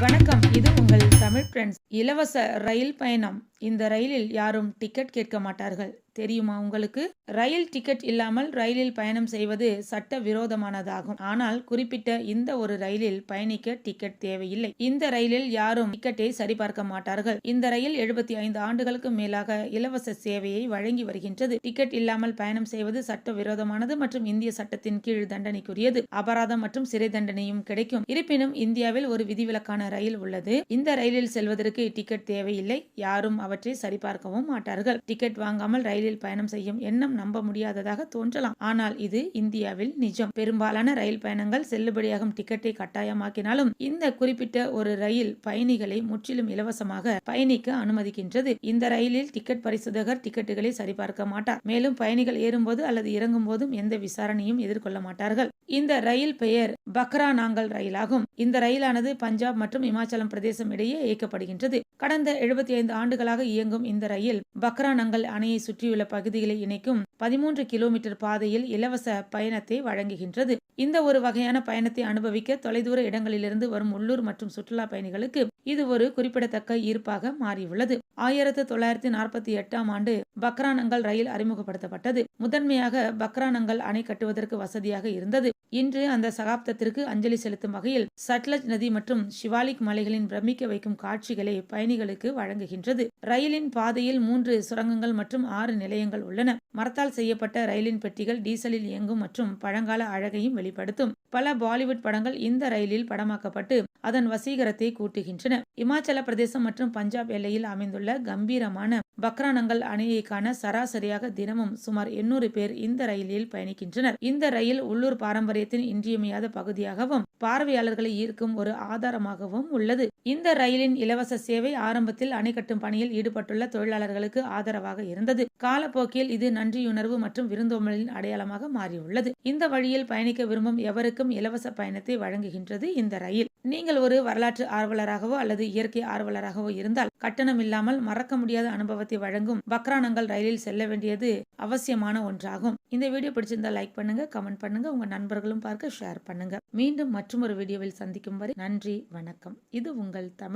வணக்கம். இது உங்கள் தமிழ் ஃப்ரெண்ட்ஸ் இலவச ரயில் பயணம். இந்த ரயிலில் யாரும் டிக்கெட் கேட்க மாட்டார்கள். தெரியுமா உங்களுக்கு? ரயில் டிக்கெட் இல்லாமல் ரயிலில் பயணம் செய்வது சட்ட விரோதமானதாகும். ஆனால் குறிப்பிட்ட இந்த ஒரு ரயிலில் பயணிக்க டிக்கெட் தேவையில்லை. இந்த ரயிலில் யாரும் டிக்கெட்டை சரிபார்க்க மாட்டார்கள். இந்த ரயில் எழுபத்தி ஐந்து ஆண்டுகளுக்கு மேலாக இலவச சேவையை வழங்கி வருகின்றது. டிக்கெட் இல்லாமல் பயணம் செய்வது சட்ட விரோதமானது மற்றும் இந்திய சட்டத்தின் கீழ் தண்டனைக்குரியது. அபராதம் மற்றும் சிறை தண்டனையும் கிடைக்கும். இருப்பினும் இந்தியாவில் ஒரு விதிவிலக்கான ரயில் உள்ளது. இந்த ரயிலில் செல்வதற்கு டிக்கெட் தேவையில்லை. யாரும் அவற்றை சரிபார்க்கவும் மாட்டார்கள். டிக்கெட் வாங்காமல் ரயிலில் பயணம் செய்யும் எண்ணம் நம்ப முடியாததாக தோன்றலாம். ஆனால் இது இந்தியாவில் நிஜம். பெரும்பாலான ரயில் பயணங்கள் செல்லுபடியாகும் டிக்கெட்டை கட்டாயமாக்கினாலும் இந்த குறிப்பிட்ட ஒரு ரயில் பயணிகளை முற்றிலும் இலவசமாக பயணிக்க அனுமதிக்கின்றது. இந்த ரயிலில் டிக்கெட் பரிசோதகர் டிக்கெட்டுகளை சரிபார்க்க மாட்டார். மேலும் பயணிகள் ஏறும்போது அல்லது இறங்கும் போதும் எந்த விசாரணையும் எதிர்கொள்ள மாட்டார்கள். இந்த ரயில் பெயர் பக்ரா நாங்கல் ரயிலாகும். இந்த ரயிலானது பஞ்சாப் மற்றும் இமாச்சலம் பிரதேசம் இடையே இயக்கப்படுகின்றது. கடந்த எழுபத்தி ஐந்து ஆண்டுகளாக இயங்கும் இந்த ரயில் பக்ரானங்கள் அணையை சுற்றியுள்ள பகுதிகளை இணைக்கும் பதிமூன்று கிலோமீட்டர் பாதையில் இலவச பயணத்தை வழங்குகின்றது. இந்த ஒரு வகையான பயணத்தை அனுபவிக்க தொலைதூர இடங்களிலிருந்து வரும் உள்ளூர் மற்றும் சுற்றுலா பயணிகளுக்கு இது ஒரு குறிப்பிடத்தக்க ஈர்ப்பாக மாறியுள்ளது. ஆயிரத்து தொள்ளாயிரத்தி நாற்பத்தி எட்டாம் ஆண்டு பக்ரானங்கல் ரயில் அறிமுகப்படுத்தப்பட்டது. முதன்மையாக பக்ரானங்கல் அணை கட்டுவதற்கு வசதியாக இருந்தது. இன்று அந்த சகாப்தத்திற்கு அஞ்சலி செலுத்தும் வகையில் சட்லஜ் நதி மற்றும் சிவாலிக் மலைகளின் பிரமிக்க வைக்கும் காட்சிகளை பயணிகளுக்கு வழங்குகின்றது. ரயிலின் பாதையில் மூன்று சுரங்கங்கள் மற்றும் ஆறு நிலையங்கள் உள்ளன. மரத்தால் செய்யப்பட்ட ரயிலின் பெட்டிகள் டீசலில் இயங்கும் மற்றும் பழங்கால அழகையும் வெளிப்படுத்தும். பல பாலிவுட் படங்கள் இந்த ரயிலில் படமாக்கப்பட்டு அதன் வசீகரத்தை கூட்டுகின்றன. இமாச்சல பிரதேசம் மற்றும் பஞ்சாப் எல்லையில் அமைந்துள்ள கம்பீரமான பக்ரானங்கள் அணையை காண சராசரியாக தினமும் சுமார் எண்ணூறு பேர் இந்த ரயிலில் பயணிக்கின்றனர். இந்த ரயில் உள்ளூர் பாரம்பரியத்தின் இன்றியமையாத பகுதியாகவும் பார்வையாளர்களை ஈர்க்கும் ஒரு ஆதாரமாகவும் உள்ளது. இந்த ரயிலின் இலவச சேவை ஆரம்பத்தில் அணை கட்டும் பணியில் ஈடுபட்டுள்ள தொழிலாளர்களுக்கு ஆதரவாக இருந்தது. காலப்போக்கில் இது நன்றியுணர்வு மற்றும் விருந்தோம்பலின் அடையாளமாக மாறியுள்ளது. இந்த வழியில் பயணிக்க விரும்பும் எவருக்கும் இலவச பயணத்தை வழங்குகின்றது இந்த ரயில். நீங்கள் ஒரு வரலாற்று ஆர்வலராகவோ அல்லது இயற்கை ஆர்வலராகவோ இருந்தால் கட்டணம் இல்லாமல் மறக்க முடியாத அனுபவத்தை வழங்கும் பக்ரானங்கள் ரயிலில் செல்ல வேண்டியது அவசியமான ஒன்றாகும். இந்த வீடியோ பிடிச்சிருந்தா லைக் பண்ணுங்க கமெண்ட் பண்ணுங்க உங்க நண்பர்களும் பார்க்க ஷேர் பண்ணுங்க. மீண்டும் மற்றும் ஒரு வீடியோவில் சந்திக்கும் வரை நன்றி வணக்கம். இது உங்கள் தமிழ்.